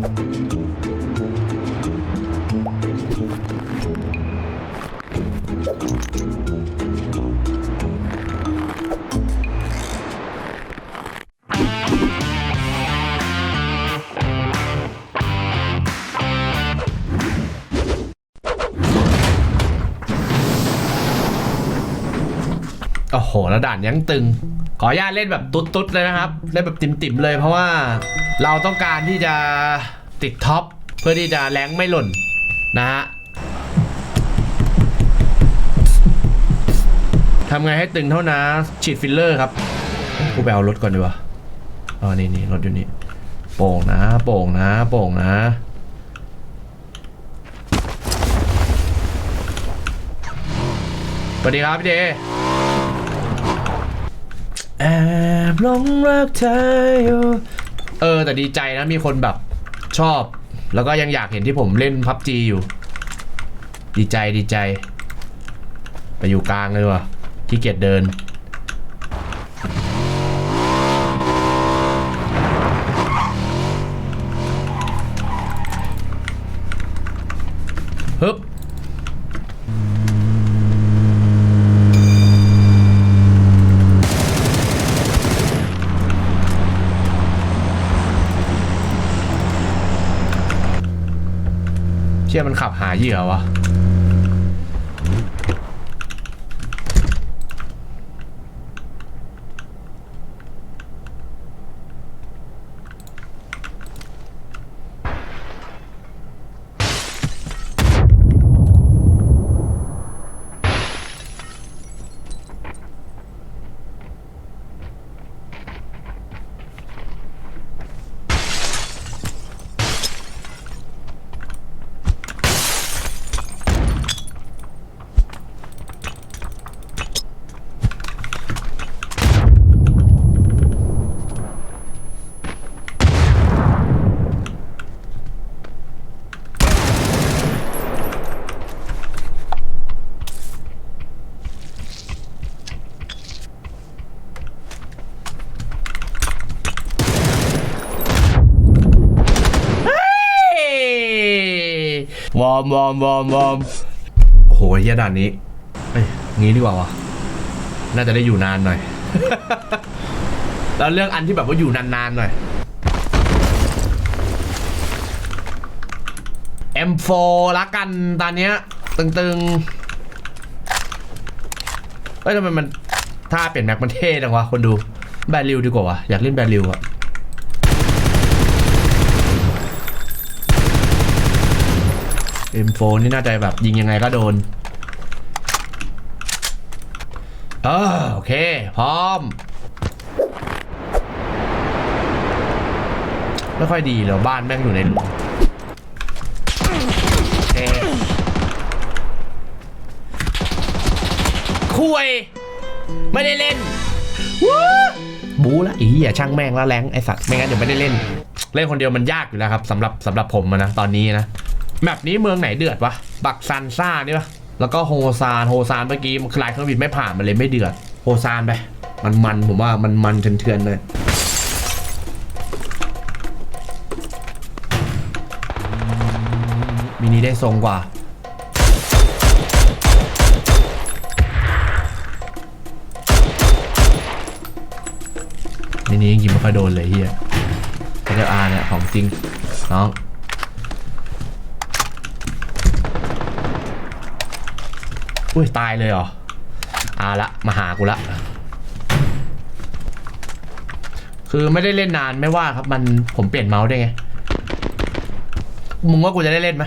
Thank you. หแล้วด่านยังตึง ขออนุญาตเล่นแบบตุ๊ดๆเลยนะครับ เล่นแบบติ่มๆเลยเพราะว่าเราต้องการที่จะติดท็อปเพื่อที่จะแรงไม่หล่นนะฮะทำไงให้ตึงเท่านะฉีดฟิลเลอร์ครับกูไปเอารถก่อนดีกว่าอ๋อนี่นี่รถอยู่นี่ โป่งนะ โป่งนะ โป่งนะ สวัสดีครับพี่เด แอบหลงรักเธออยู่เออ แต่ดีใจนะมีคนแบบชอบ แล้วก็ยังอยากเห็นที่ผมเล่นพับจีอยู่ ดีใจดีใจ ไปอยู่กลางเลยว่ะขี้เกียจเดิน เชื่อมันขับหาเหยื่อวะ วอมวอมวอมวอมโอ้โหเฮียด่านนี้เอ้ยงี้ดีกว่าวะน่าจะได้อยู่นานหน่อย แล้วเรื่องอันที่แบบว่าอยู่นานๆหน่อย M4 ละกันตอนเนี้ย ตึงๆเอ้ยทำไมมันถ้าเปลี่ยนแม็กมันเท่จังวะคนดู แบริวดีกว่าวะอยากเล่นแบริวอะ M4 นี่น่าจะแบบยิงยังไงก็โดนเออโอเค พร้อม ไม่ค่อยดีเลยบ้านแม่งอยู่ในหลุมโอเคคุย ไม่ได้เล่นวู้บูละอีอย่าช่างแม่งล้วแรงไอสัตว์ไม่งั้นเดี๋ยวไม่ได้เล่น เล่นคนเดียวมันยากอยู่แล้วครับสำหรับสำหรับผมนะตอนนี้นะ แมปนี้เมืองไหนเดือดวะ บักซันซ่านี่ปะแล้วก็โฮซาน โฮซานเมื่อกี้มันคลายเครื่องบินไม่ผ่านมันเลยไม่เดือด โฮซานไป มันมันผมว่ามันมันเถื่อนๆเลยมินิได้ทรงกว่า มินิยิงไม่ค่อยโดนเลยเฮียเออาร์เนี่ยของจริงน้อง อุ้ยตายเลยเหรออาละมาหากูละ คือไม่ได้เล่นนานไม่ว่าครับมันผมเปลี่ยนเมาส์ได้ไง มึงว่ากูจะได้เล่นไหม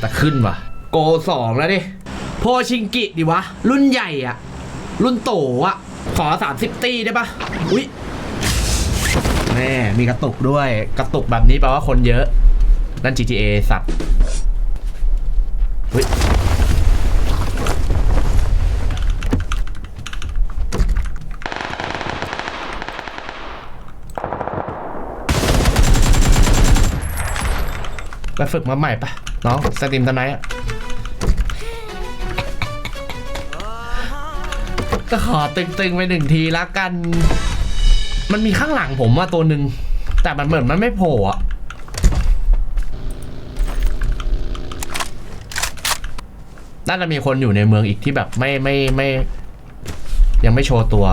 แต่ขึ้นว่ะ โกสองแล้วดิ โพชิงกิดิวะ รุ่นใหญ่อะรุ่นโตอะขอ 30 ตีได้ปะอุ๊ยแม่มีกระตุกด้วย กระตุกแบบนี้แปลว่าคนเยอะ นั่น GTA สัตว์อุ๊ยไปฝึกมาใหม่ปะ น้องสตรีมตอนไหนอะก็ขอตึงๆไปหนึ่งทีละกัน มันมีข้างหลังผมว่าตัวหนึ่งแต่มันเหมือนมันไม่โผล่อะน่าจะมีคนอยู่ในเมืองอีกที่แบบไม่ไม่ไม่ ยังไม่โชว์ตัว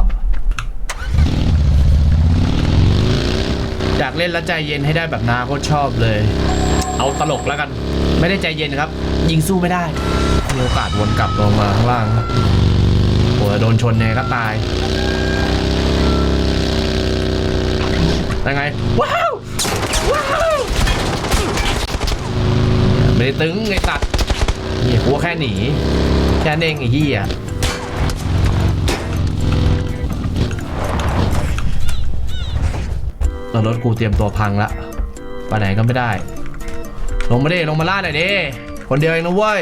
อยากเล่นแล้วใจเย็นให้ได้แบบนาโคตรชอบเลย เอาตลกแล้วกัน ไม่ได้ใจเย็นครับ ยิงสู้ไม่ได้ มีโอกาสวนกลับลงมาข้างล่างครับโอ้ยโดนชนเนี่ยก็ตายยังไง ว้าว ว้าวไม่ได้ตึงไอ้ตัดเฮียกูว่าแค่หนี แค่นั้นเองไอ้เหี้ยเออรถกูเตรียมตัวพังละไปไหนก็ไม่ได้ ลงมาดิลงมาล่าหน่อยดิคนเดียวเองนะเว้ย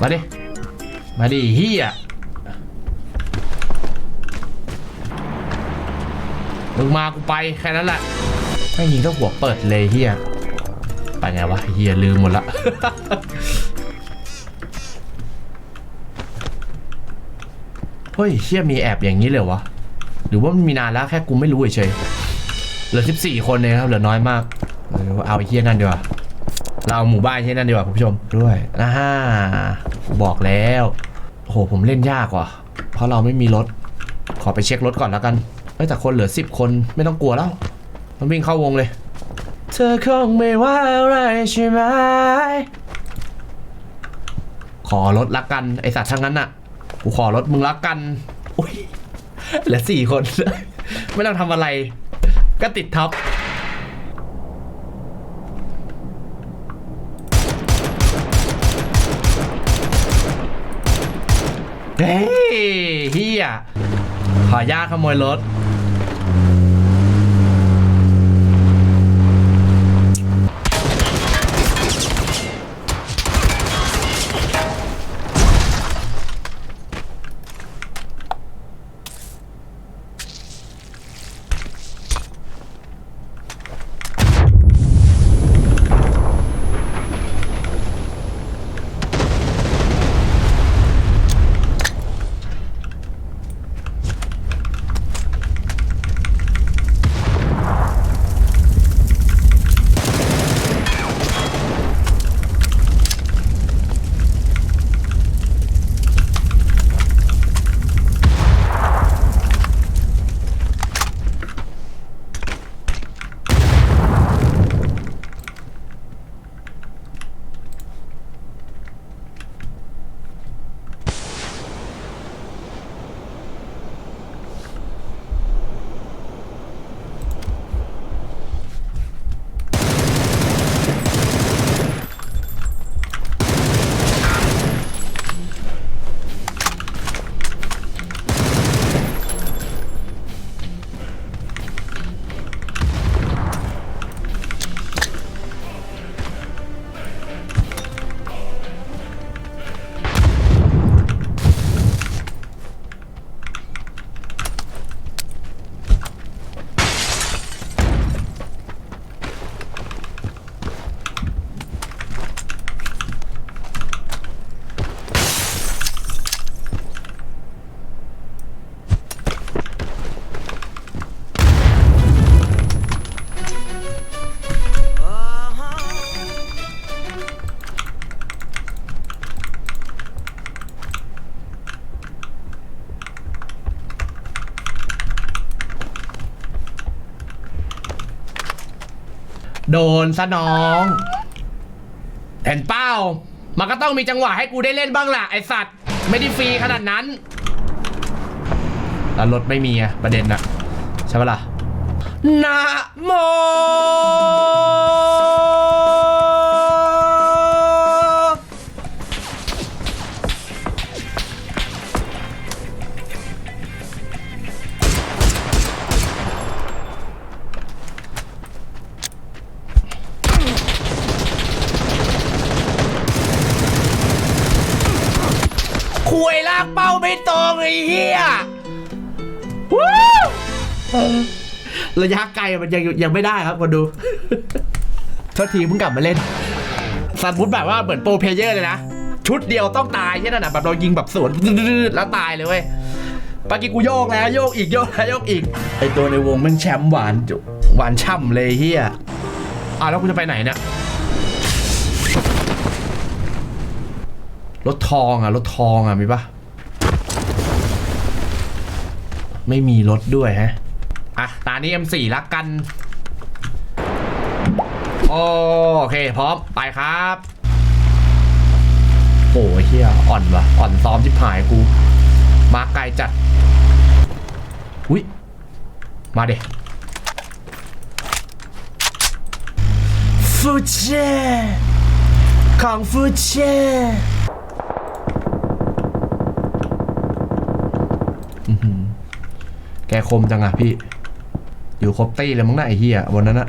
มาดิ มาดิเฮียมึงมากูไปแค่นั้นแหละไม่ยิงก็หัวเปิดเลยเฮียไปไงวะเฮียลืมหมดละเฮ้ยเฮียมีแอบอย่างนี้เลยวะ หรือว่ามันมีนานแล้วแค่กูไม่รู้เฉยๆเหลือ 14 คนเองครับเหลือน้อยมาก เออเอาไอ้เฮียนั่นดีกว่าเราเอาหมู่บ้านที่นั่นดีกว่าคุณผู้ชมด้วยนะฮะบอกแล้วโอ้โหผมเล่นยากว่ะเพราะเราไม่มีรถ ขอไปเช็ครถก่อนแล้วกันเอ้ยแต่คนเหลือสิบคนไม่ต้องกลัวแล้วมันวิ่งเข้าวงเลย เธอคงไม่ว่าอะไรใช่ไหมขอรถละกันไอสัตว์ทั้งนั้นน่ะกูขอรถมึงละกันอุ้ย เหลือสี่คน ไม่ต้องทำอะไร ก็ติดท็อปเฮ้ยเฮียขออนุญาตขโมยรถ โดนซะน้องเห็นเป้า มันก็ต้องมีจังหวะให้กูได้เล่นบ้างล่ะไอสัตว์ ไม่ได้ฟรีขนาดนั้น แล้วรถไม่มีอะประเด็นอะใช่ปะล่ะนะโม คุยลากเป้าไม่ตรงไอ้เหี้ยวู้ระยะไกลมันยังยังไม่ได้ครับคนดูโทษทีเพิ่งกลับมาเล่นสมมติแบบว่าเหมือนโปรเพเยอร์เลยนะ ชุดเดียวต้องตายแค่นั้นนะแบบเรายิงแบบสวนแล้วตายเลยเว้ยปากีกูโยกแล้วโยกอีกโยกแล้วโยกอีก ไอตัวในวงมันแชมป์หวานจุหวานช่ำเลยเฮียอะแล้วกูจะไปไหนเนี่ย รถทองอะรถทองอะมีปะไม่มีรถด้วยฮะอะตานี้ M4 ละกัน โอเค พร้อม ไปครับโอ้ยเฮียอ่อนวะอ่อนซ้อมชิบหายกู มาไกลจัด อุ้ย มาเด็ฟูเช่ของฟูเช่ แกคมจังอะพี่ อยู่ครบตี้เลยมั้งนะไอ้เฮียวันนั้นอะ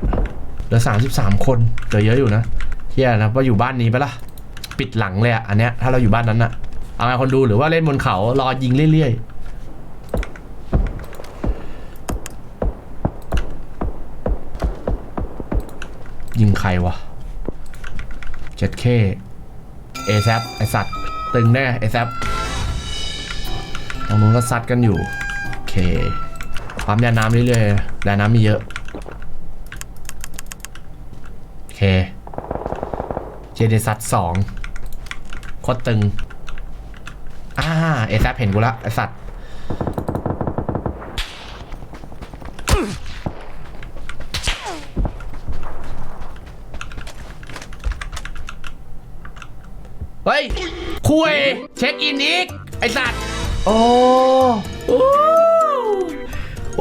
เหลือสามสิบสามคนเหลือเยอะอยู่นะเฮียนะว่าอยู่บ้านนี้ไปละปิดหลังเลยอะอันเนี้ยถ้าเราอยู่บ้านนั้นอะเอาไงคนดูหรือว่าเล่นบนเขารอยิงเรื่อยๆยิงใครวะเจ็ดเคเอแซไอสัตว์ ตึงแน่เอแซตรงนู้นก็ซัดกันอยู่ โอเค ปั๊มยาน้ำเรื่อยๆยาน้ำมีเยอะ โอเค เจเดซัดสองโคตรตึง อ่า เอแซเห็นกูละไอสัตว์เฮ้ย คุย เช็คอินอีก ไอสัตว์ โอ้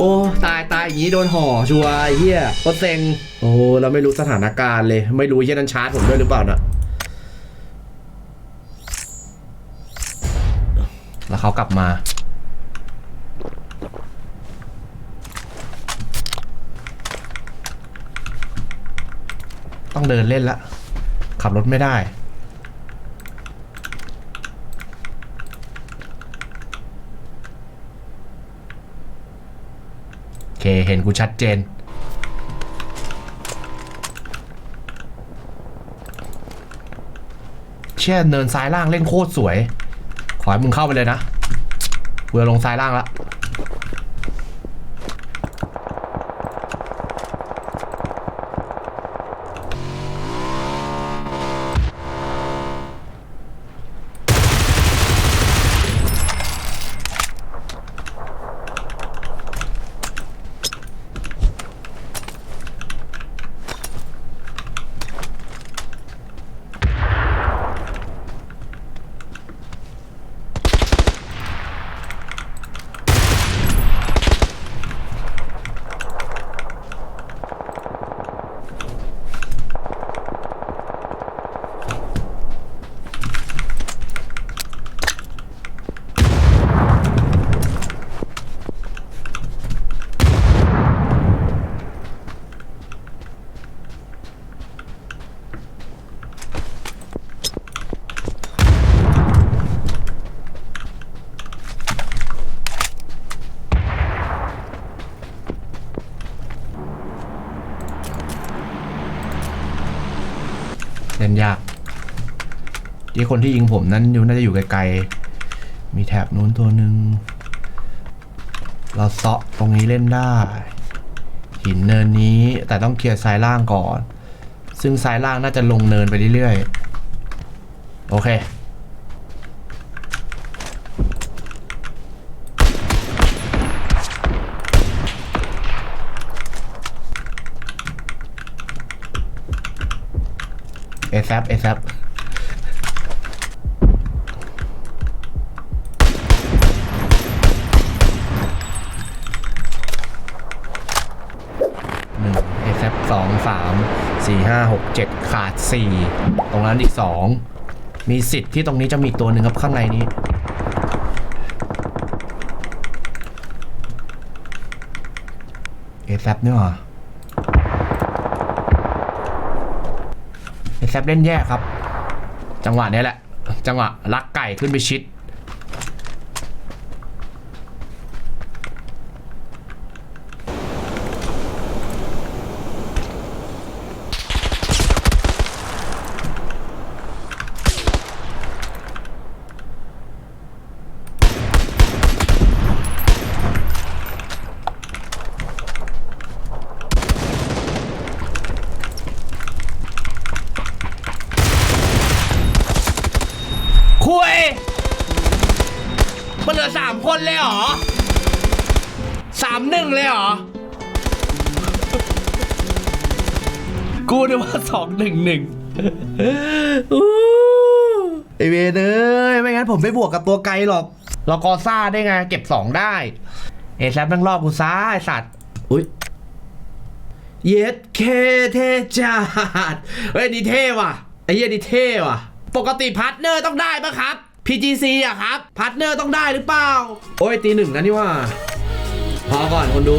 โอ้ตายตายอย่างนี้โดนห่อชัวร์ไอ้เฮียโคตรเซ็งโอ้เราไม่รู้สถานการณ์เลย ไม่รู้เฮียนั้นชาร์จผมด้วยหรือเปล่านะแล้วเขากลับมา ต้องเดินเล่นละ ขับรถไม่ได้ เคเห็นกูชัดเจน เชี่ยเนินซ้ายล่างเล่นโคตรสวย ขอให้มึงเข้าไปเลยนะเบื่อลงซ้ายล่างละ ที่คนที่ยิงผมนั้นอยู่น่าจะอยู่ไกลๆ มีแถบนู้นตัวหนึ่ง เราเซาะตรงนี้เล่นได้ หินเนินนี้แต่ต้องเคลียร์ซ้ายล่างก่อน ซึ่งซ้ายล่างน่าจะลงเนินไปเรื่อยๆ โอเคเอซับเอซับ 5 6 7 ขาด 4 ตรงนั้นอีก 2 มีสิทธิ์ที่ตรงนี้จะมีตัวหนึ่งครับข้างในนี้ เอซับเนี่ยเหรอเอซับเล่นแย่ครับ จังหวะนี้แหละ จังหวะลักไก่ขึ้นไปชิด สองหนึ่งหนึ่งไอเวนเอ้ยไม่งั้นผมไม่บวกกับตัวไกลหรอกเรากอซ่าได้ไง เก็บสองได้ เอแซมแม่งรอบกูซ่าไอสัตว์อุ้ยเย็ดเคเทจัดเฮ้ยนี่เท่ว่ะไอเหี้ยนี่เท่ว่ะ ปกติพาร์ทเนอร์ต้องได้ปะครับ PGC อะครับพาร์ทเนอร์ต้องได้หรือเปล่า โอ้ยตีหนึ่งนะนี่ว่า พอก่อนคนดู